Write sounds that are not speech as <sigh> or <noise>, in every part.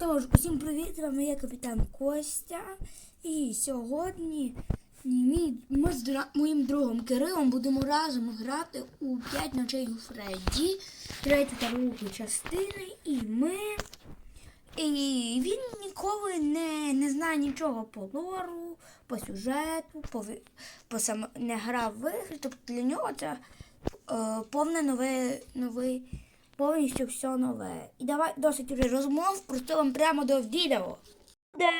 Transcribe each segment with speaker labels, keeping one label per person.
Speaker 1: Тож, усім привіт, вами я капітан Костя. І сьогодні мій, ми з моїм другом Кирилом будемо разом грати у 5 ночей у Фредді, третю та другу частини. І ми. І він ніколи не, не знає нічого по лору, по сюжету, по, по сам, не грав в ігри. Тобто для нього це е, повне нове, новий, повністю все нове. І давай досить уже розмов, приступимо прямо до відео.
Speaker 2: Де.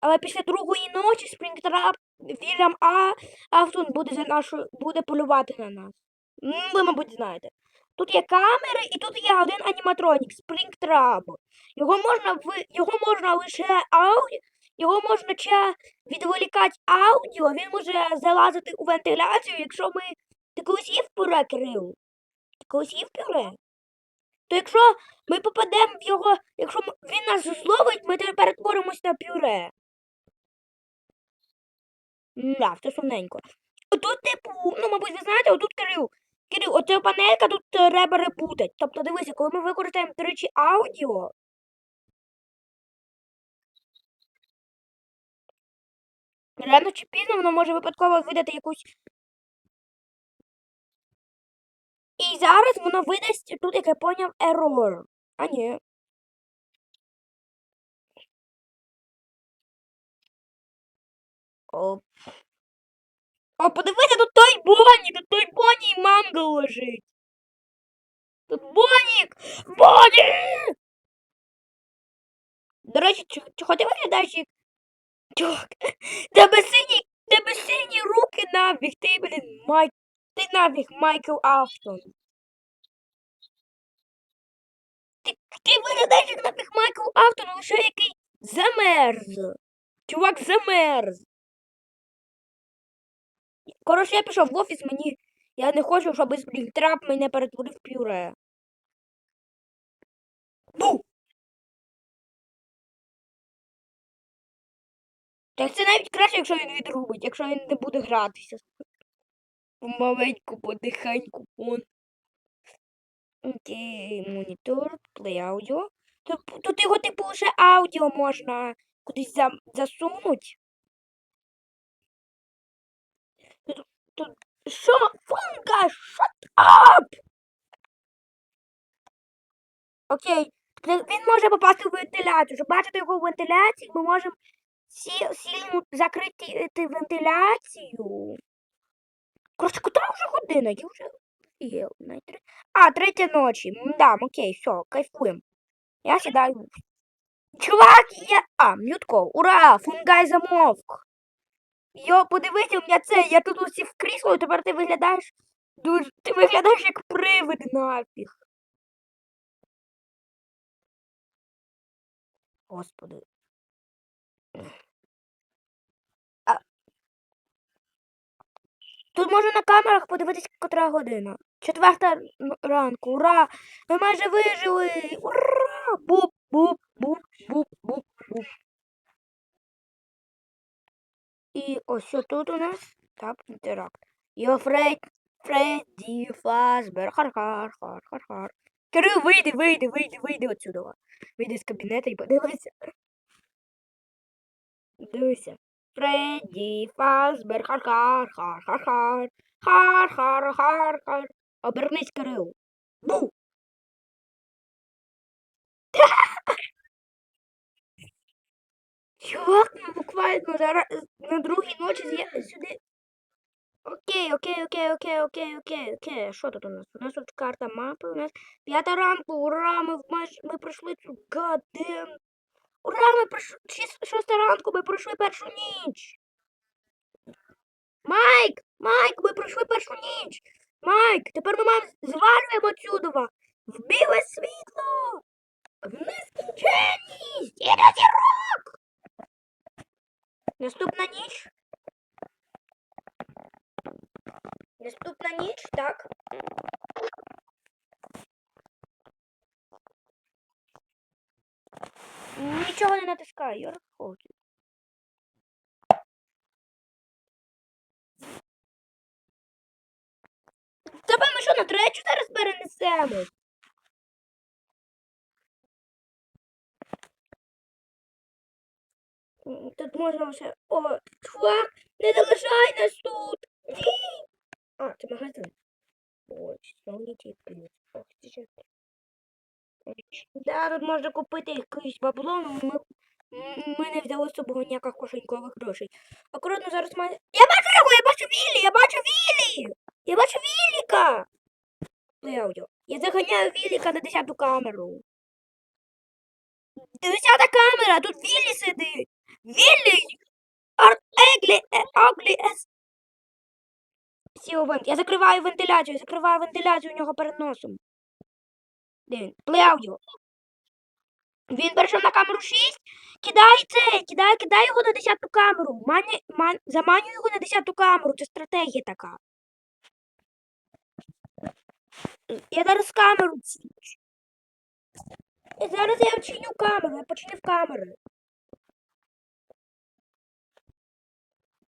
Speaker 2: Але після другої ночі Спрінгтрап Вільям А. Автон буде за нашу буде полювати на нас. Ви, мабуть, знаєте. Тут є камери і тут є один аніматронік Спрінгтрап. Його можна ви... його можна лише аудіо, його можна ще відволікати аудіо, він може залазити у вентиляцію, якщо ми. Ти колись їв пюре, Кирил? Ти колись їв пюре? То якщо ми попадемо в його, якщо він нас зловить, ми тепер перетворимось на пюре. Да, це сумненько. Отут, типу, ну, мабуть, ви знаєте, отут Кирил. Кирил, оця панелька тут е, треба репутать. Тобто, дивися, коли ми використаємо тричі аудіо. Рано чи пізно воно може випадково видати якусь. І зараз воно видасть тут, як я поняв, ерор. А ні. О, О, подивися, тут той Бонік, тут той Бонні і манго лежить. Тут Бонік! Бонік! До речі, чого, ти виглядаєш як... Чувак, тебе сині, тебе сині руки нафіг, ти, блін, Майк... Ти нафіг, Майкл Автон. Ти, ти виглядаєш як нафіг Майкл Автон, лише який замерз. Чувак замерз. Коротше, я пішов в офіс, мені. Я не хочу, щоб Спрінгтрап мене перетворив пюре. Бу! Так це навіть краще, якщо він відрубить, якщо він не буде гратися. Помаленьку, потихеньку, он. Окей, монітор, плей аудіо. Тут, його типу лише аудіо можна кудись за, засунуть. Тут, тут, що? Функа, shut up! Окей, він може попасти в вентиляцію. Щоб бачити його в вентиляції, ми можемо сильно закрити е, вентиляцію. Коротше, котра вже година? Я вже офігел, А, третя ночі. Да, окей, все, кайфуємо. Я сідаю. Чувак, я. А, мютко. Ура! Фунгай замовк. Йо, подивися, у мене це, я тут усі в крісло, і тепер ти виглядаєш. Дуже. Ти виглядаєш як привид нафіг. Господи. Тут можна на камерах подивитись, котра година. Четверта ранку. Ура! Ми майже вижили! Ура! Буп, буп, буп, буп, буп, буп. І ось тут у нас тап інтеракт. Йо, Фред, Фредді, Фазбер, хар-хар, хар-хар-хар. Кирил, вийди, вийди, вийди, вийди отсюди. Вийди з кабінету і подивися. Дивися. Фредді, Фазбер, хар-хар, хар-хар-хар. Хар-хар-хар-хар. Обернись, Кирил. Бу! <laughs> Чувак, ну буквально зараз на другій ночі з'я- сюди. Окей, окей, окей, окей, окей, окей, окей. Що тут у нас? У нас тут карта мапи, у нас п'ята ранку, ура, ми, в майж... ми пройшли цю гаден. Ура, ми пройшли шоста ранку, ми пройшли першу ніч. Майк, Майк, ми пройшли першу ніч. Майк, тепер ми маємо звалюємо отсюдова. В біле світло. В нескінченність. І до. Наступна ніч. Наступна ніч, так? Нічого не натискаю, я розходжу. Тебе ми що на третю зараз перенесемо? Тут можна все. О, чувак, не залишай нас тут. Ні. А, це магазин. Ось, Sony плюс. Ох, ти. Да, тут можна купити якийсь бабло, але ми, ми не взяли з собою ніяких кошенькових грошей. Акуратно зараз має. Я бачу його, я бачу Віллі, я бачу Віллі! Я бачу Вілліка! Аудіо. Я заганяю Вілліка на 10 камеру. Десята камера, тут Віллі сидить. Віллі! Еглі, е, Аглі, ес. Сіо вент. Я закриваю вентиляцію, я закриваю вентиляцію у нього перед носом. Де він? Плей аудіо. Він перейшов на камеру 6. Кидай це, кидай, кидай його на 10 камеру. Мані, ман, заманюй його на 10 камеру. Це стратегія така. Я зараз камеру. І зараз я вчиню камеру, я починив камери.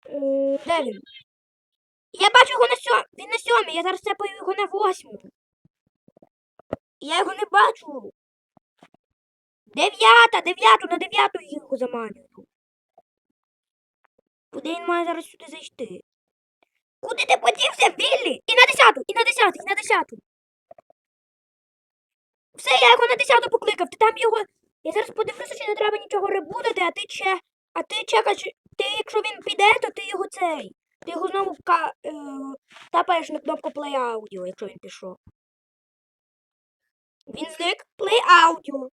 Speaker 2: Е, Де він? Я бачу його на сьомій. Він на сьомій, я зараз цепаю його на восьму. Я його не бачу. Дев'ята, дев'яту, на дев'яту його заманюю. Куди він має зараз сюди зайти? Куди ти подівся, Віллі? І на десяту, і на десяту, і на десяту. Все, я його на десяту покликав. Ти там його. Я зараз подивлюся, чи не треба нічого ребутати, а ти че. А ти чекай, чи- ти, якщо він піде, то ти його цей. Ти його знову вка... е... тапаєш на кнопку Play Audio, якщо він пішов. Він зник Play Audio.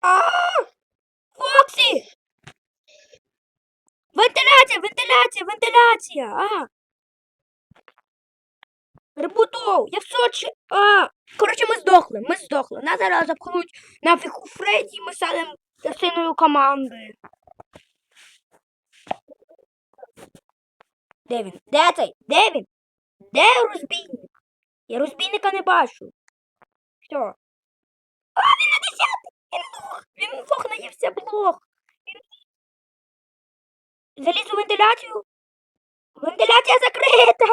Speaker 2: А! Фоксі! Вентиляція, вентиляція, вентиляція! А! Ребутов, я в Сочі. А! Коротше, ми здохли, ми здохли. Нас зараз запхнуть нафіг у Фредді, ми станемо частиною команди. Де він? Де цей? Де він? Де розбійник? Я розбійника не бачу. Що? А, він на десятий! Він лох! Він лох наївся блох! Він... Заліз у вентиляцію? Вентиляція закрита!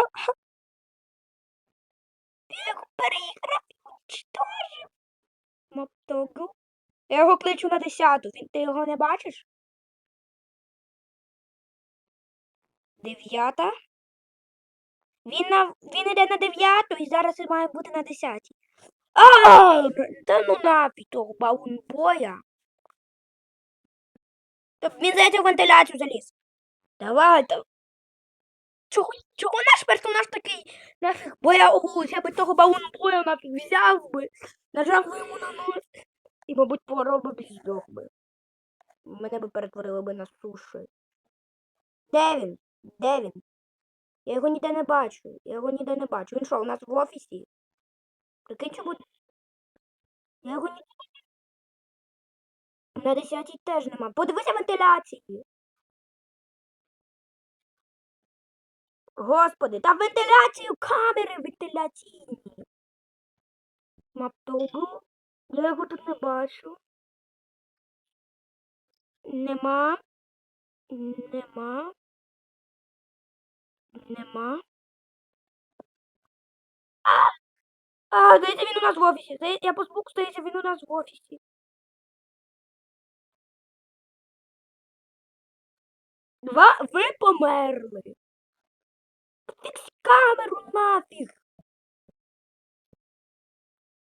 Speaker 2: Я його переіграв уничтожив. Маптогу. Я його кличу на десяту. Він, ти його не бачиш? Дев'ята. Він, на, він іде на дев'яту і зараз має бути на десятій. Та ну нафіг того баунбоя. Та Він здається в вентиляцію заліз. Давай, давай. Чого, чого наш персонаж такий нафіг боягуз? Я би того баунбоя нафіг взяв би, нажав би йому на нос. І, мабуть, поробив і здох би. Мене би перетворили би на суші. Де він? Де він? Я його ніде не бачу. Я його ніде не бачу. Він що, у нас в офісі? Прикинь, буде. Я його ні... На десятій теж нема. Подивися вентиляції. Господи, та вентиляцію камери вентиляційні. Маптогу. Я його тут не бачу. Нема. Нема. Нема. А! А, здається, він у нас в офісі. Я по звуку, здається, він у нас в офісі. Два, ви померли. Фікс камеру нафіг.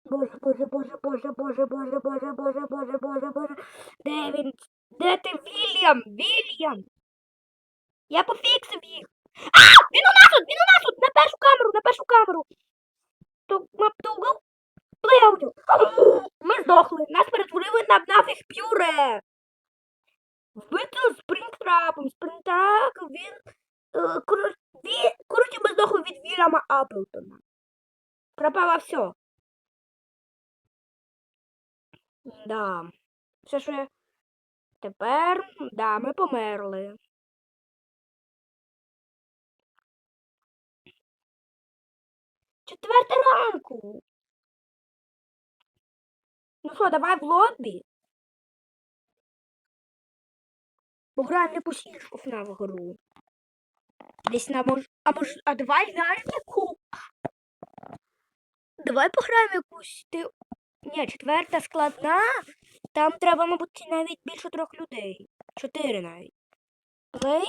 Speaker 2: Боже, боже, боже, боже, боже, боже, боже, боже, боже, боже, боже. Де він? Де ти, Вільям? Вільям? Я пофіксив їх. А! Він у нас тут! Він у нас тут! На першу камеру, на першу камеру. Ми здохли. Нас перетворили на нафіг пюре. Вбито він... е, він... коротше, ми здохли від Вільяма Аплтона. Пропало все. Да. Все, що я... Тепер, да, ми померли. Четверта ранку. Ну що, давай в лобі. Пограємо якусь іншу FNAF гру. Десь на мож... А мож... А давай знаєш яку? Давай пограємо якусь ти Ні, четверта складна. Там треба, мабуть, навіть більше трьох людей. Чотири навіть. Плей.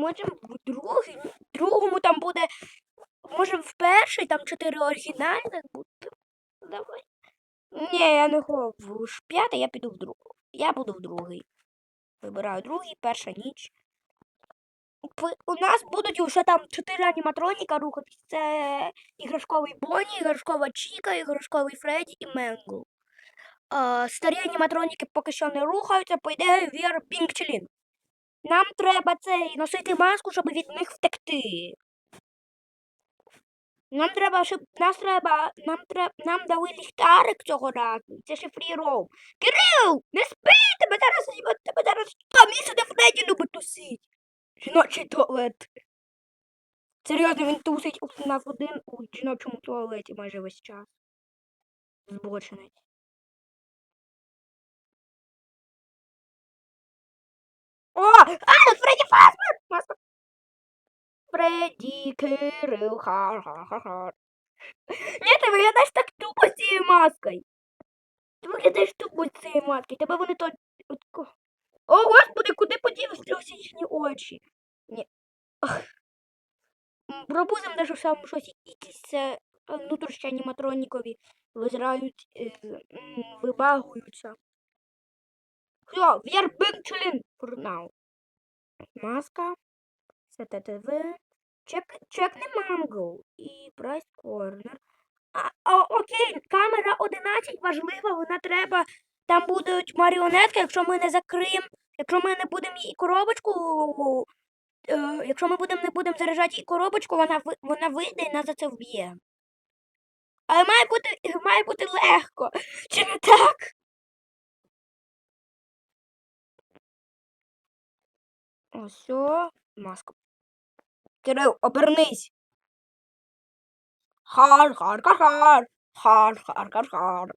Speaker 2: Можемо. В другому там буде. Може, в перший там чотири оригінальних буде. Давай. Ні, я не хочу п'ятий, я піду в другу. Я буду в другий. Вибираю другий, перша ніч. У нас будуть вже там чотири аніматроніка рухатись. Це іграшковий Бонні, іграшкова Чіка, іграшковий Фредді і Менгл. Старі аніматроніки поки що не рухаються, по ідеї Вір Пінкчелін. Нам треба цей носити маску, щоб від них втекти. Нам треба, щоб нас треба, нам треба, нам дали ліхтарик цього разу. Це шифріров. Кирил, не спи, тебе зараз тебе зараз то місце, де Фредді любить тусить. Жіночий туалет. Серйозно, він тусить у нас один у жіночому туалеті майже весь час. Збочинець. О! А, Фредді Фазбер! Маска. Фредді, Кирил, ха-ха-ха-ха. Ні, ти виглядаєш так тупо з цією маскою. Ти виглядаєш тупо з цією маскою. Тебе вони то... О, господи, куди поділися всі їхні очі? Ні. Ах. М, Пробузимо даже сам щось якісь е, внутрішні аніматронікові визирають, е, вибагуються. Все, вверх Бенчлін for now. Маска, СТТВ, чек, чекне Манго і Прайс Корнер. А, окей, камера 11 важлива, вона треба. Там будуть маріонетки, якщо ми не закриємо, якщо ми не будемо її коробочку. Е, якщо ми будемо не будемо заряджати її коробочку, вона вона вийде і нас за це вб'є. Але має бути, має бути легко. <laughs> Чи не так? Ось, маска. Кирил, обернись. Хар, хар, хар, хар. Хар, хар, хар, хар.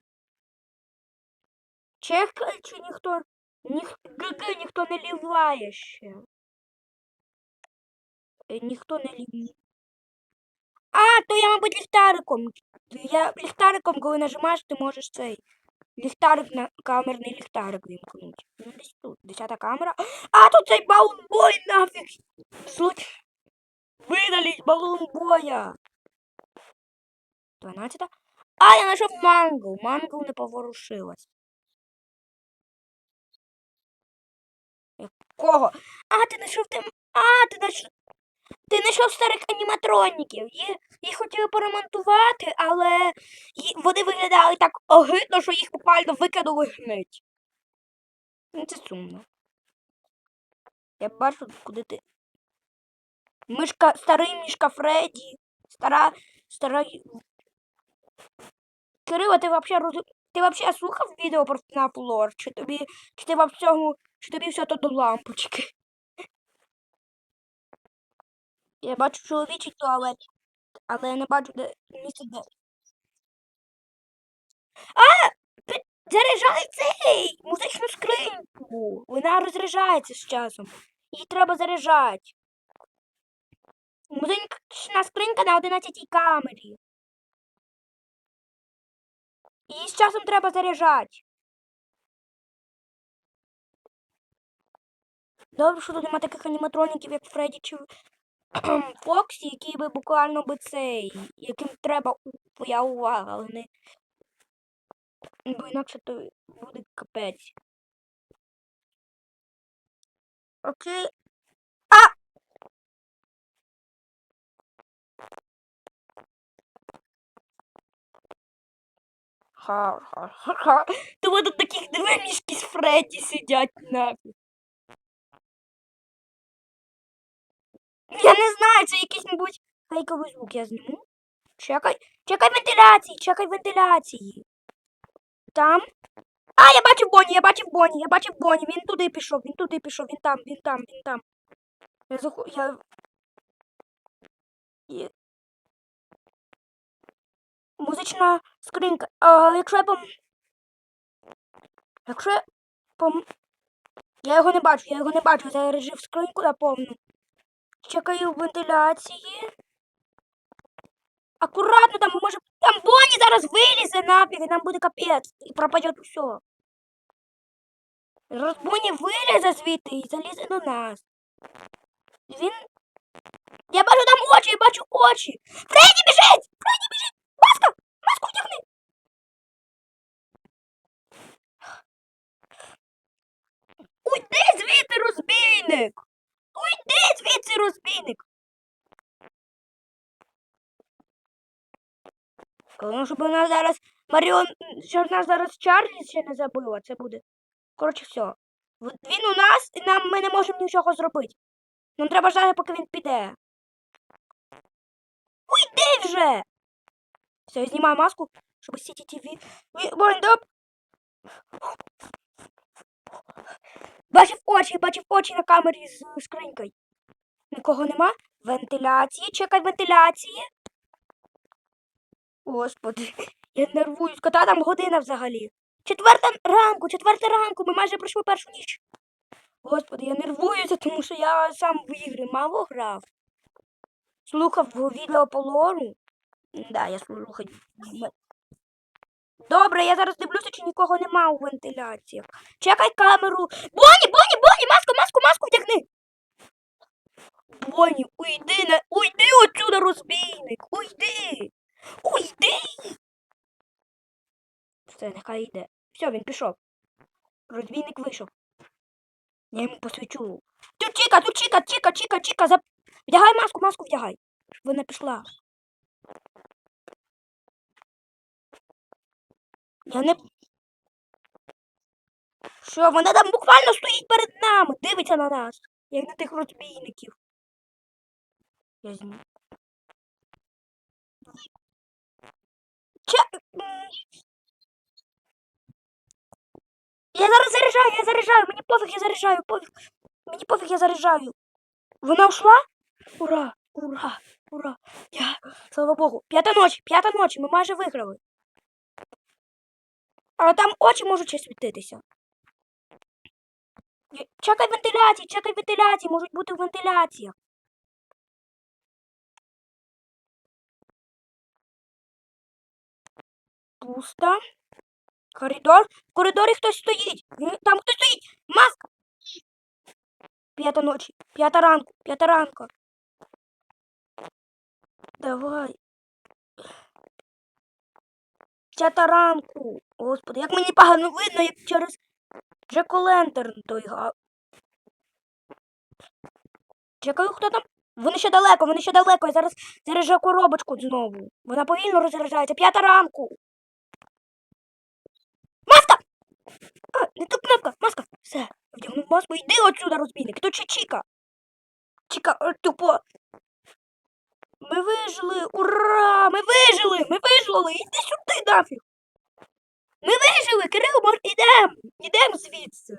Speaker 2: Чекай, чи ніхто. Ніх, ГГ ніхто не ліває ще. Е, Ніхто не ліває. А, то я, мабуть, ліхтариком. Я ліхтариком, коли нажимаєш, ти можеш цей. Ліхтарик на камерний ліхтарик вімкнути. Ну, десь тут. Десята камера. А, тут цей баунбой нафіг. Случ... Видаліть балунбоя. Дванадцята. А, я знайшов мангл. Мангл не поворушилась. Якого? А, ти знайшов тим. А, ти знайшов. Ти знайшов старих аніматроніків. Їх, їх хотіли поремонтувати, але ї- вони виглядали так огидно, що їх буквально викинули гнить. Ну, Це сумно. Я бачу, куди ти. Мишка, старий мішка Фредді, стара, стара. Кирило, ти вообще роз... Ти вообще слухав відео про FNAF Lore? Чи тобі, чи ти во всьому, чи тобі все то до лампочки? Я бачу чоловічий туалет, але я не бачу, де місце де. А! Заряджай цей! Музичну скриньку! Вона розряджається з часом. Її треба заряджати. Музична скринька на 11 камері. Її з часом треба заряджати. Добре, що тут нема таких аніматроніків, як Фредді чи <clears throat> Фоксі, які би буквально би цей, яким треба твоя увага, але не. Бо інакше то буде капець. Окей. А! Ха-ха-ха-ха. Тому тут таких дві мішки з Фредді сидять нафіг. Я не знаю, це якийсь, мабуть, фейковий звук я зніму. Чекай, чекай вентиляції, чекай вентиляції. Там. А, я бачив Бонні, я бачив Бонні, я бачив Бонні. Він туди пішов, він туди пішов, він там, він там, він там. Я заху... Я... Музична скринька. А, якщо я пом... Якщо я пом... Я його не бачу, я його не бачу, я скриньку наповну. Чекаю вентиляції. Акуратно там може. Там Бонні зараз вилізе нафіг, і нам буде капець, і пропаде все. Зараз Боні вилізе звідти і залізе до нас. Він. Я бачу там очі, я бачу очі. Фредді біжить! Фредді біжить! Уйди звідти, розбійник! Уйди звідси, розбійник! Головне, щоб вона зараз Маріон, щоб нас зараз Чарлі ще не забила, це буде. Коротше, все. Він у нас, і нам ми не можемо нічого зробити. Нам треба ждати, поки він піде. Уйди вже! Все, я знімаю маску, щоб CCTV... Виндоп! Бачив очі, бачив очі на камері з скринькою. Нікого нема? Вентиляції, чекай вентиляції. Господи, <laughs> я нервуюсь. Кота там година взагалі. Четверта ранку, четверта ранку, ми майже пройшли першу ніч. Господи, я нервуюся, тому що я сам в ігри мало грав. Слухав відео по лору. Да, я служу слухаю. Добре, я зараз дивлюся, чи нікого нема у вентиляціях. Чекай камеру. Боні, Боні, Боні, маску, маску, маску втягни. Боні, уйди, на... уйди отсюда, розбійник. Уйди. Уйди. Все, нехай йде. Все, він пішов. Розбійник вийшов. Я йому посвічу. Тут Чіка, тут Чіка, Чіка, Чіка, Чіка. Зап... Вдягай маску, маску вдягай. Вона пішла. Я не. Що, вона там буквально стоїть перед нами, дивиться на нас, як на тих розбійників. Я зніму. Че... Я зараз заряджаю, я заряджаю, мені пофіг, я заряджаю, пофіг. Мені пофіг, я заряджаю. Вона ушла? Ура, ура, ура. Я... Слава Богу. П'ята ночі, п'ята ночі, ми майже виграли. Але там очі можуть ще світитися. Чекай вентиляції, чекай вентиляції, можуть бути в вентиляціях. Пусто. Коридор. В коридорі хтось стоїть. Там хтось стоїть. Маска. П'ята ночі. П'ята ранку. П'ята ранку. Давай. П'ята ранку. Господи, як мені погано видно, як через Джеко Лентерн той га. Чекаю, хто там? Вони ще далеко, вони ще далеко. Я зараз заряджаю коробочку знову. Вона повільно розряджається. П'ята ранку. Маска! А, не ту кнопка, маска. Все, вдягнув маску. Йди отсюда, розбійник. Тут ще Чіка. Чіка, тупо. Ми вижили! Ура! Ми вижили! Ми вижили! Іди сюди нафіг! Ми вижили! Кирило, мож... ідем! Ідем звідси!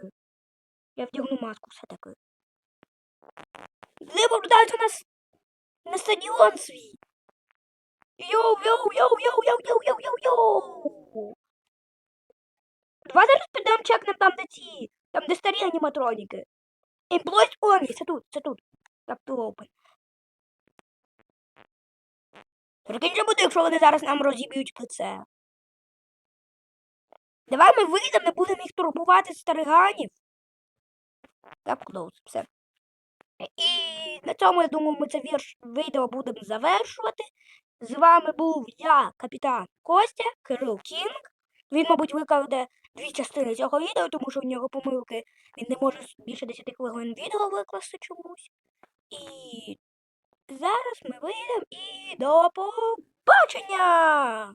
Speaker 2: Я вдягну маску все-таки. Вони повертаються на, с- на стадіон свій. Йоу, йоу, йоу, йоу, йоу, йоу, йоу, йоу, йоу. Давай зараз підемо чекнемо там, де ці, там, де старі аніматроніки. Employees only, це тут, це тут. Так, open. Прикинь, що буде, якщо вони зараз нам розіб'ють лице. Давай ми вийдемо, не будемо їх турбувати стариганів. Так, close, все. І на цьому, я думаю, ми це вірш відео будемо завершувати. З вами був я, капітан Костя, Кирил Кінг. Він, мабуть, викладе дві частини цього відео, тому що в нього помилки він не може більше 10 хвилин відео викласти чомусь. І зараз ми вийдемо і до побачення!